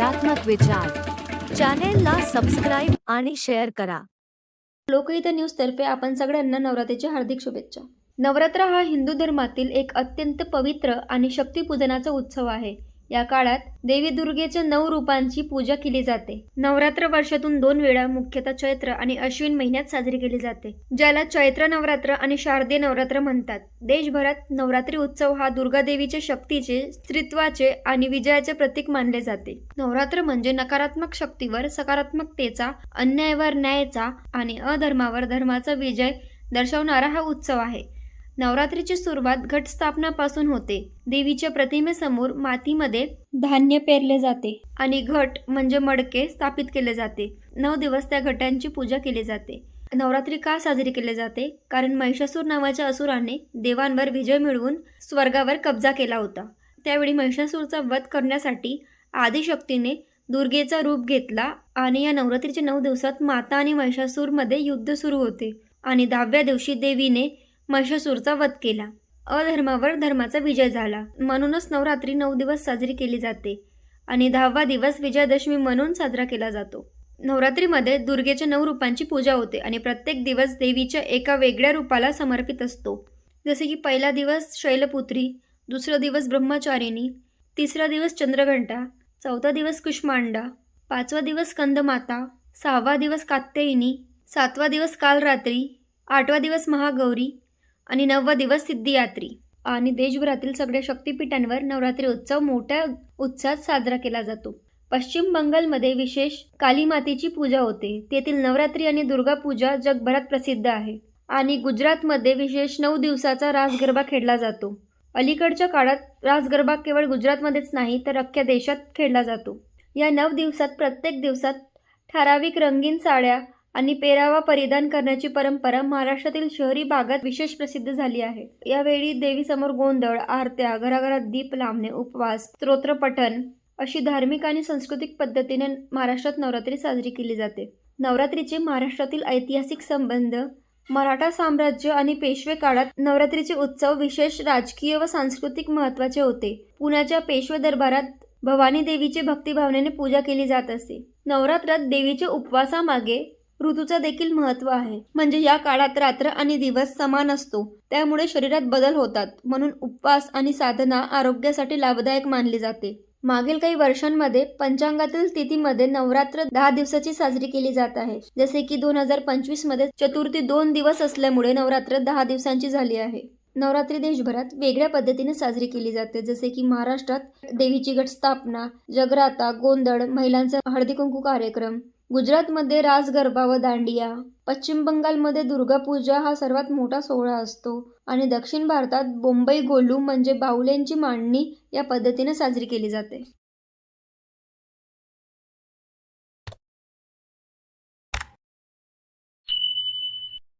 सकारात्मक विचार. चॅनेलला सबस्क्राईब आणि शेअर करा. लोकहित न्यूजतर्फे आपण सगळ्यांना नवरात्रीच्या हार्दिक शुभेच्छा. नवरात्र हा हिंदू धर्मातील एक अत्यंत पवित्र आणि शक्तिपूजनाचा उत्सव आहे. या काळात देवी दुर्गेच्या नऊ रूपांची पूजा केली जाते. नवरात्र वर्षातून दोन वेळा मुख्यतः चैत्र आणि अश्विन महिन्यात साजरी केली जाते ज्याला चैत्र नवरात्र आणि शारदीय नवरात्र म्हणतात. देशभरात नवरात्री उत्सव हा दुर्गा देवीच्या शक्तीचे स्त्रीत्वाचे आणि विजयाचे प्रतीक मानले जाते. नवरात्र म्हणजे नकारात्मक शक्तीवर सकारात्मकतेचा अन्यायावर न्यायाचा आणि अधर्मावर धर्माचा विजय दर्शवणारा हा उत्सव आहे. नवरात्रीची सुरुवात घटस्थापनापासून होते. देवीच्या प्रतिमेसमोर मातीमध्ये धान्य पेरले जाते आणि घट म्हणजे मडके स्थापित केले जाते. नऊ दिवस त्या घटांची पूजा केली जाते. नवरात्री का साजरी केली जाते? कारण महिषासूर नावाच्या असुराने देवांवर विजय मिळवून स्वर्गावर कब्जा केला होता. त्यावेळी महिषासूरचा वध करण्यासाठी आदिशक्तीने दुर्गेचा रूप घेतला आणि या नवरात्रीच्या नऊ दिवसात माता आणि महिषासूरमध्ये युद्ध सुरू होते. आणि दहाव्या दिवशी देवीने महिषासूरचा वध केला. अधर्मावर धर्माचा विजय झाला. म्हणूनच नवरात्री नऊ दिवस साजरी केली जाते आणि दहावा दिवस विजयादशमी म्हणून साजरा केला जातो. नवरात्रीमध्ये दुर्गेच्या नऊ रूपांची पूजा होते आणि प्रत्येक दिवस देवीच्या एका वेगळ्या रूपाला समर्पित असतो. जसे की पहिला दिवस शैलपुत्री दुसरा दिवस ब्रह्मचारिणी तिसरा दिवस चंद्रघंटा चौथा दिवस कुष्मांडा पाचवा दिवस स्कंदमाता सहावा दिवस कात्यायिनी सातवा दिवस कालरात्री आठवा दिवस महागौरी आणि नववा दिवस सिद्धियात्री. आणि देशभरातील सगळ्या शक्तिपीठांवर नवरात्री उत्सव मोठ्या उत्साहात साजरा केला जातो. पश्चिम बंगालमध्ये विशेष काली मातेची पूजा होते. तेथील नवरात्री आणि दुर्गा पूजा जगभरात प्रसिद्ध आहे. आणि गुजरातमध्ये विशेष नऊ दिवसाचा रास गरबा खेळला जातो. अलीकडच्या काळात रास गरबा केवळ गुजरातमध्येच नाही तर अख्ख्या देशात खेळला जातो. या नऊ दिवसात प्रत्येक दिवसात ठराविक रंगीन साड्या आणि पेरावा परिधान करण्याची परंपरा महाराष्ट्रातील शहरी भागात विशेष प्रसिद्ध झाली आहे. यावेळी देवीसमोर गोंधळ आरत्या घराघरात दीप लांबणे उपवास स्तोत्रपठण अशी धार्मिक आणि सांस्कृतिक पद्धतीने महाराष्ट्रात नवरात्री साजरी केली जाते. नवरात्रीचे महाराष्ट्रातील ऐतिहासिक संबंध मराठा साम्राज्य आणि पेशवे काळात नवरात्रीचे उत्सव विशेष राजकीय व सांस्कृतिक महत्त्वाचे होते. पुण्याच्या पेशवे दरबारात भवानी देवीचे भक्तिभावनेने पूजा केली जात असे. नवरात्रात देवीच्या उपवासामागे ऋतूचा देखील महत्त्व आहे. म्हणजे या काळात रात्र आणि दिवस समान असतो. त्यामुळे शरीरात बदल होतात. म्हणून उपवास आणि साधना आरोग्यासाठी लाभदायक मानली जाते. मागील काही वर्षांमध्ये पंचांगातील तिथीमध्ये नवरात्र दहा दिवसाची साजरी केली जात आहे. जसे की दोन हजार पंचवीसमध्ये चतुर्थी दोन दिवस असल्यामुळे नवरात्र दहा दिवसांची झाली आहे. नवरात्री देशभरात वेगळ्या पद्धतीने साजरी केली जाते. जसे की महाराष्ट्रात देवीची घटस्थापना जगराता गोंधळ महिलांचा हळदी कुंकू कार्यक्रम गुजरातमध्ये रास गरबा व दांडिया. पश्चिम बंगालमध्ये दुर्गा पूजा हा सर्वात मोठा सोहळा असतो. आणि दक्षिण भारतात बोंबई गोलू म्हणजे बाहुल्यांची मांडणी या पद्धतीने साजरी केली जाते.